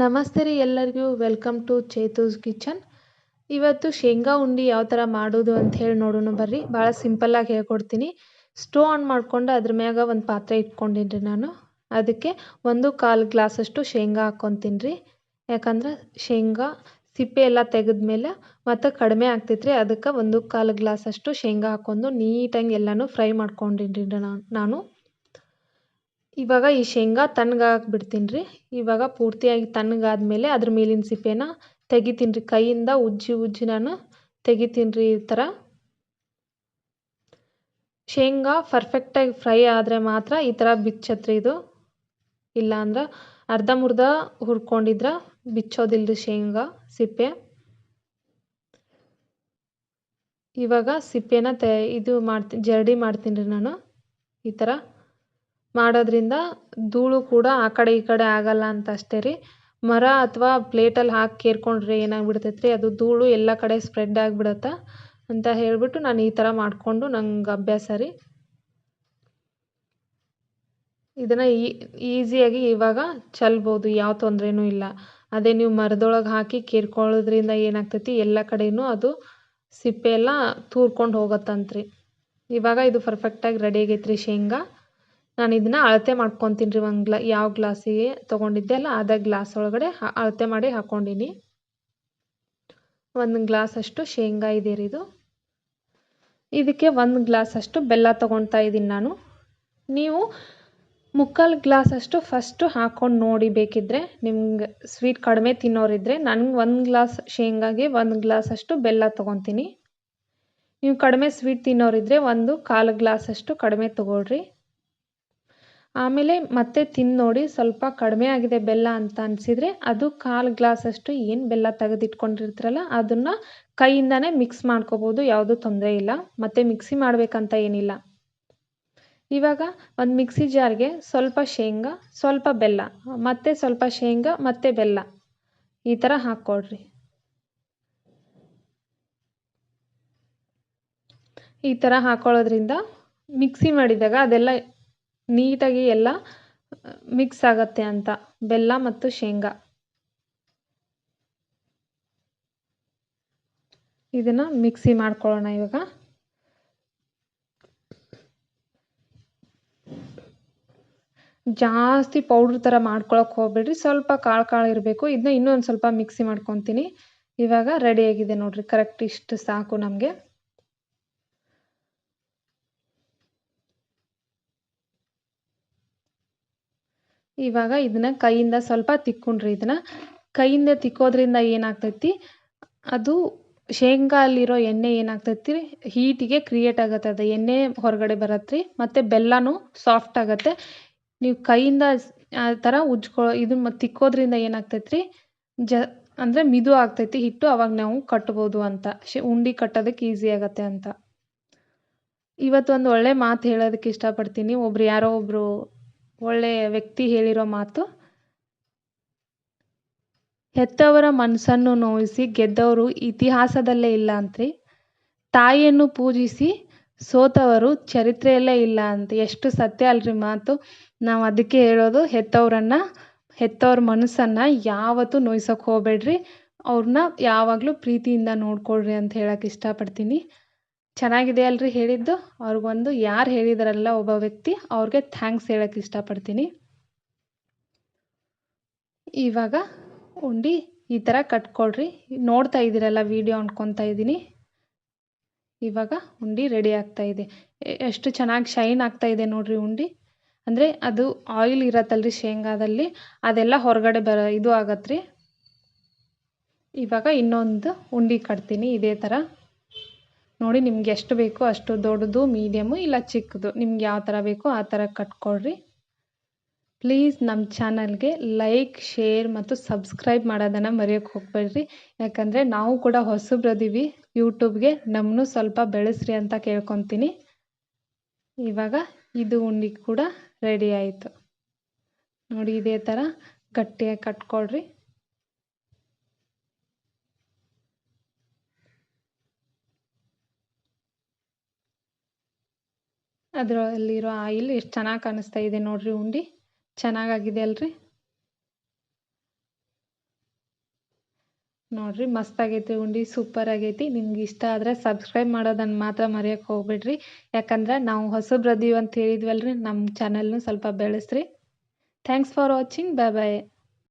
ನಮಸ್ತೆ ರೀ ಎಲ್ಲರಿಗೂ. ವೆಲ್ಕಮ್ ಟು ಚೇತೂಸ್ ಕಿಚನ್ ಇವತ್ತು ಶೇಂಗಾ ಉಂಡೆ ಯಾವ ಥರ ಮಾಡೋದು ಅಂತ ಹೇಳಿ ನೋಡೋಣ ಬರ್ರಿ. ಭಾಳ ಸಿಂಪಲ್ಲಾಗಿ ಹೇಳ್ಕೊಡ್ತೀನಿ. ಸ್ಟೋ ಆನ್ ಮಾಡಿಕೊಂಡು ಅದ್ರ ಮ್ಯಾಗ ಒಂದು ಪಾತ್ರೆ ಇಟ್ಕೊಂಡಿನಿ ನಾನು. ಅದಕ್ಕೆ ಒಂದು ಕಾಲು ಗ್ಲಾಸಷ್ಟು ಶೇಂಗಾ ಹಾಕ್ಕೊತೀನಿ ರೀ. ಯಾಕಂದ್ರೆ ಶೇಂಗಾ ಸಿಪ್ಪೆ ಎಲ್ಲ ತೆಗೆದ್ಮೇಲೆ ಮತ್ತು ಕಡಿಮೆ ಆಗ್ತೈತೆ ರೀ. ಅದಕ್ಕೆ ಒಂದು ಕಾಲು ಗ್ಲಾಸಷ್ಟು ಶೇಂಗಾ ಹಾಕ್ಕೊಂಡು ನೀಟಾಗಿ ಎಲ್ಲನೂ ಫ್ರೈ ಮಾಡ್ಕೊಂಡಿನಿ ರೀ ನಾನು. ಇವಾಗ ಈ ಶೇಂಗಾ ತಣ್ಣಗಾಗಕ್ಕೆ ಬಿಡ್ತೀನಿ ರೀ ಇವಾಗ ಪೂರ್ತಿಯಾಗಿ ತಣ್ಣಗಾದ್ಮೇಲೆ ಅದ್ರ ಮೇಲಿನ ಸಿಪ್ಪೆನ ತೆಗಿತೀನಿ ರೀ ಕೈಯಿಂದ ಉಜ್ಜಿ ಉಜ್ಜಿ ನಾನು ತೆಗಿತೀನಿ ರೀ ಈ ಥರ. ಶೇಂಗಾ ಪರ್ಫೆಕ್ಟಾಗಿ ಫ್ರೈ ಆದರೆ ಮಾತ್ರ ಈ ಥರ ಬಿಚ್ಚತ್ರಿ ಇದು. ಇಲ್ಲಾಂದ್ರೆ ಅರ್ಧಂಬರ್ಧ ಹುರ್ಕೊಂಡಿದ್ರೆ ಬಿಚ್ಚೋದಿಲ್ಲ ರೀ ಶೇಂಗಾ ಸಿಪ್ಪೆ. ಇವಾಗ ಸಿಪ್ಪೆನ ತೆ ಇದು ಮಾಡ್ತೀನಿ ಜರಡಿ ಮಾಡ್ತೀನಿ ರೀ ನಾನು ಈ ಥರ. ಮಾಡೋದ್ರಿಂದ ಧೂಳು ಕೂಡ ಆ ಕಡೆ ಈ ಕಡೆ ಆಗಲ್ಲ ಅಂತ ಅಷ್ಟೇ ರೀ. ಮರ ಅಥವಾ ಪ್ಲೇಟಲ್ಲಿ ಹಾಕಿ ಕೇರ್ಕೊಂಡ್ರೆ ಏನಾಗ್ಬಿಡ್ತೈತೆ ರೀ ಅದು ಧೂಳು ಎಲ್ಲ ಕಡೆ ಸ್ಪ್ರೆಡ್ ಆಗಿಬಿಡತ್ತೆ? ಅಂತ ಹೇಳಿಬಿಟ್ಟು ನಾನು ಈ ಥರ ಮಾಡಿಕೊಂಡು ನಂಗೆ ಅಭ್ಯಾಸ ರೀ. ಇದನ್ನು ಈಸಿಯಾಗಿ ಇವಾಗ ಚೆಲ್ಬೋದು, ಯಾವ ತೊಂದರೆನೂ ಇಲ್ಲ. ಅದೇ ನೀವು ಮರದೊಳಗೆ ಹಾಕಿ ಕೇರ್ಕೊಳ್ಳೋದ್ರಿಂದ ಏನಾಗ್ತೈತಿ? ಎಲ್ಲ ಕಡೆಯೂ ಅದು ಸಿಪ್ಪೆ ಎಲ್ಲ ತೂರ್ಕೊಂಡು ಹೋಗತ್ತಂತ್ರಿ. ಇವಾಗ ಇದು ಪರ್ಫೆಕ್ಟಾಗಿ ರೆಡಿ ಆಗೈತೆ ರೀ ಶೇಂಗಾ. ನಾನು ಇದನ್ನು ಅಳತೆ ಮಾಡ್ಕೊತೀನಿ ರೀ ಒಂದು ಗ್ಲಾ ಯಾವ ಗ್ಲಾಸಿಗೆ ತೊಗೊಂಡಿದ್ದೆ ಅಲ್ಲ, ಅದೇ ಗ್ಲಾಸ್ ಒಳಗಡೆ ಅಳತೆ ಮಾಡಿ ಹಾಕ್ಕೊಂಡೀನಿ ಒಂದು ಗ್ಲಾಸಷ್ಟು ಶೇಂಗಾ ಇದೆ ರೀ ಇದು. ಇದಕ್ಕೆ ಒಂದು ಗ್ಲಾಸಷ್ಟು ಬೆಲ್ಲ ತೊಗೊಳ್ತಾ ಇದ್ದೀನಿ ನಾನು. ನೀವು ಮುಕ್ಕಾಲು ಗ್ಲಾಸಷ್ಟು ಫಸ್ಟು ಹಾಕ್ಕೊಂಡು ನೋಡಿ ಬೇಕಿದ್ದರೆ ನಿಮ್ಗೆ ಸ್ವೀಟ್ ಕಡಿಮೆ ತಿನ್ನೋರಿದ್ದರೆ ನನಗೆ ಒಂದು ಗ್ಲಾಸ್ ಶೇಂಗಾಗೆ ಒಂದು ಗ್ಲಾಸಷ್ಟು ಬೆಲ್ಲ ತೊಗೊತೀನಿ. ನೀವು ಕಡಿಮೆ ಸ್ವೀಟ್ ತಿನ್ನೋರಿದ್ದರೆ ಒಂದು ಕಾಲು ಗ್ಲಾಸಷ್ಟು ಕಡಿಮೆ ತೊಗೊಳ್ರಿ. ಆಮೇಲೆ ಮತ್ತೆ ತಿಂದು ನೋಡಿ, ಸ್ವಲ್ಪ ಕಡಿಮೆ ಆಗಿದೆ ಬೆಲ್ಲ ಅಂತ ಅನಿಸಿದರೆ ಅದು ಕಾಲು ಗ್ಲಾಸಷ್ಟು ಏನು ಬೆಲ್ಲ ತೆಗೆದಿಟ್ಕೊಂಡಿರ್ತೀರಲ್ಲ ಅದನ್ನು ಕೈಯಿಂದನೇ ಮಿಕ್ಸ್ ಮಾಡ್ಕೋಬೋದು, ಯಾವುದೂ ತೊಂದರೆ ಇಲ್ಲ. ಮತ್ತು ಮಿಕ್ಸಿ ಮಾಡಬೇಕಂತ ಏನಿಲ್ಲ. ಇವಾಗ ಒಂದು ಮಿಕ್ಸಿ ಜಾರ್ಗೆ ಸ್ವಲ್ಪ ಶೇಂಗಾ, ಸ್ವಲ್ಪ ಬೆಲ್ಲ, ಮತ್ತೆ ಸ್ವಲ್ಪ ಶೇಂಗಾ, ಮತ್ತೆ ಬೆಲ್ಲ. ಈ ಥರ ಹಾಕ್ಕೊಡ್ರಿ. ಈ ಥರ ಹಾಕ್ಕೊಳ್ಳೋದ್ರಿಂದ ಮಿಕ್ಸಿ ಮಾಡಿದಾಗ ಅದೆಲ್ಲ ನೀಟಾಗಿ ಎಲ್ಲ ಮಿಕ್ಸ್ ಆಗತ್ತೆ ಅಂತ. ಬೆಲ್ಲ ಮತ್ತು ಶೇಂಗಾ. ಇದನ್ನು ಮಿಕ್ಸಿ ಮಾಡ್ಕೊಳ್ಳೋಣ ಇವಾಗ. ಜಾಸ್ತಿ ಪೌಡ್ರ್ ಥರ ಮಾಡ್ಕೊಳಕ್ಕೆ ಹೋಗ್ಬೇಡ್ರಿ. ಸ್ವಲ್ಪ ಕಾಳು ಕಾಳು ಇರಬೇಕು. ಇದನ್ನ ಇನ್ನೂ ಒಂದು ಸ್ವಲ್ಪ ಮಿಕ್ಸಿ ಮಾಡ್ಕೊತೀನಿ. ಇವಾಗ ರೆಡಿಯಾಗಿದೆ ನೋಡಿರಿ. ಕರೆಕ್ಟ್ ಇಷ್ಟು ಸಾಕು ನಮಗೆ. ಇವಾಗ ಇದನ್ನ ಕೈಯಿಂದ ಸ್ವಲ್ಪ ತಿಕ್ಕೊಂಡ್ರಿ ಇದನ್ನ. ಕೈಯಿಂದ ತಿಕ್ಕೋದ್ರಿಂದ ಏನಾಗ್ತೈತಿ? ಅದು ಶೇಂಗಾ ಅಲ್ಲಿರೋ ಎಣ್ಣೆ ಏನಾಗ್ತೈತಿ? ಹೀಟಿಗೆ ಕ್ರಿಯೇಟ್ ಆಗತ್ತೆ ಅದು. ಎಣ್ಣೆ ಹೊರಗಡೆ ಬರತ್ತೆ ರೀ ಮತ್ತು ಬೆಲ್ಲನೂ ಸಾಫ್ಟ್ ಆಗತ್ತೆ. ನೀವು ಕೈಯಿಂದ ಆ ಥರ ಉಜ್ಕೊ ಇದನ್ನ ತಿಕ್ಕೋದ್ರಿಂದ ಏನಾಗ್ತೈತೆ ರೀ ಜ, ಅಂದರೆ ಮಿದು ಆಗ್ತೈತಿ, ಹಿಟ್ಟು ಅವಾಗ ನಾವು ಕಟ್ಬೋದು ಅಂತ. ಶೆ, ಉಂಡೆ ಕಟ್ಟೋದಕ್ಕೆ ಈಸಿ ಆಗತ್ತೆ ಅಂತ. ಇವತ್ತು ಒಂದು ಒಳ್ಳೆ ಮಾತು ಹೇಳೋದಕ್ಕೆ ಇಷ್ಟಪಡ್ತೀನಿ. ಒಬ್ರು ಯಾರೋ ಒಬ್ಬರು ಒಳ್ಳೆಯ ವ್ಯಕ್ತಿ ಹೇಳಿರೋ ಮಾತು, ಹೆತ್ತವರ ಮನಸ್ಸನ್ನು ನೋಯಿಸಿ ಗೆದ್ದವರು ಇತಿಹಾಸದಲ್ಲೇ ಇಲ್ಲ ಅಂತ್ರಿ. ತಾಯಿಯನ್ನು ಪೂಜಿಸಿ ಸೋತವರು ಚರಿತ್ರೆಯಲ್ಲೇ ಇಲ್ಲ ಅಂತ ಎಷ್ಟು ಸತ್ಯ ಅಲ್ರಿ ಮಾತು. ನಾವು ಅದಕ್ಕೆ ಹೇಳೋದು ಹೆತ್ತವರನ್ನು, ಹೆತ್ತವ್ರ ಮನಸ್ಸನ್ನು ಯಾವತ್ತೂ ನೋಯ್ಸೋಕೆ ಹೋಗಬೇಡ್ರಿ. ಅವ್ರನ್ನ ಯಾವಾಗಲೂ ಪ್ರೀತಿಯಿಂದ ನೋಡ್ಕೊಳ್ರಿ ಅಂತ ಹೇಳಕ್ಕೆ ಇಷ್ಟಪಡ್ತೀನಿ. ಚೆನ್ನಾಗಿದೆ ಅಲ್ರಿ ಹೇಳಿದ್ದು. ಅವ್ರಿಗೊಂದು ಯಾರು ಹೇಳಿದಾರಲ್ಲ ಒಬ್ಬ ವ್ಯಕ್ತಿ, ಅವ್ರಿಗೆ ಥ್ಯಾಂಕ್ಸ್ ಹೇಳಕ್ಕೆ ಇಷ್ಟಪಡ್ತೀನಿ. ಇವಾಗ ಉಂಡಿ ಈ ಥರ ಕಟ್ಕೊಳ್ರಿ ನೋಡ್ತಾ ಇದ್ದೀರಲ್ಲ ವಿಡಿಯೋ ಅನ್ಕೊತಾ ಇದ್ದೀನಿ. ಇವಾಗ ಉಂಡಿ ರೆಡಿ ಆಗ್ತಾ ಇದೆ. ಎಷ್ಟು ಚೆನ್ನಾಗಿ ಶೈನ್ ಆಗ್ತಾ ಇದೆ ನೋಡ್ರಿ ಉಂಡಿ. ಅಂದರೆ ಅದು ಆಯಿಲ್ ಇರತ್ತಲ್ರಿ ಶೇಂಗಾದಲ್ಲಿ, ಅದೆಲ್ಲ ಹೊರಗಡೆ ಬರ, ಇದು ಆಗತ್ತೆ ರೀ ಇವಾಗ ಇನ್ನೊಂದು ಉಂಡಿ ಕಟ್ತೀನಿ, ಇದೇ ಥರ ನೋಡಿ ನಿಮ್ಗೆ ಎಷ್ಟು ಬೇಕೋ ಅಷ್ಟು ದೊಡ್ಡದು ಮೀಡಿಯಮು ಇಲ್ಲ ಚಿಕ್ಕದು. ನಿಮ್ಗೆ ಯಾವ ಥರ ಬೇಕೋ ಆ ಥರ ಕಟ್ಕೊಳ್ರಿ. ಪ್ಲೀಸ್ ನಮ್ಮ ಚಾನಲ್ಗೆ ಲೈಕ್ ಶೇರ್ ಮತ್ತು ಸಬ್ಸ್ಕ್ರೈಬ್ ಮಾಡೋದನ್ನು ಮರೆಯೋಕ್ಕೆ ಹೋಗ್ಬೇಡ್ರಿ. ಯಾಕಂದರೆ ನಾವು ಕೂಡ ಹೊಸಬ್ರದೀವಿ ಯೂಟ್ಯೂಬ್ಗೆ ನಮ್ಮನ್ನು ಸ್ವಲ್ಪ ಬೆಳೆಸ್ರಿ ಅಂತ ಕೇಳ್ಕೊತೀನಿ. ಇವಾಗ ಇದು ಉಂಡೆ ಕೂಡ ರೆಡಿ ಆಯಿತು. ನೋಡಿ ಇದೇ ಥರ ಗಟ್ಟಿಯಾಗಿ ಕಟ್ಕೊಳ್ರಿ. ಅದರಲ್ಲಿರೋ ಆಯಿಲ್ ಎಷ್ಟು ಚೆನ್ನಾಗಿ ಕಾಣಿಸ್ತಾ ಇದೆ ನೋಡ್ರಿ ಉಂಡೆ. ಚೆನ್ನಾಗಾಗಿದೆ ಅಲ್ರಿ. ನೋಡಿರಿ ಮಸ್ತಾಗೈತಿ ಉಂಡೆ ಸೂಪರ್ ಆಗೈತಿ ನಿಮ್ಗೆ ಇಷ್ಟ ಆದರೆ ಸಬ್ಸ್ಕ್ರೈಬ್ ಮಾಡೋದನ್ನು ಮಾತ್ರ ಮರೆಯೋಕೆ ಹೋಗ್ಬೇಡ್ರಿ. ಯಾಕಂದ್ರೆ ನಾವು ಹೊಸಬ್ರು ಅದೀವಿ ಅಂತ ಹೇಳಿದ್ವಲ್ರಿ ನಮ್ಮ ಚಾನಲ್ನು ಸ್ವಲ್ಪ ಬೆಳೆಸ್ರಿ. Thanks for watching bye bye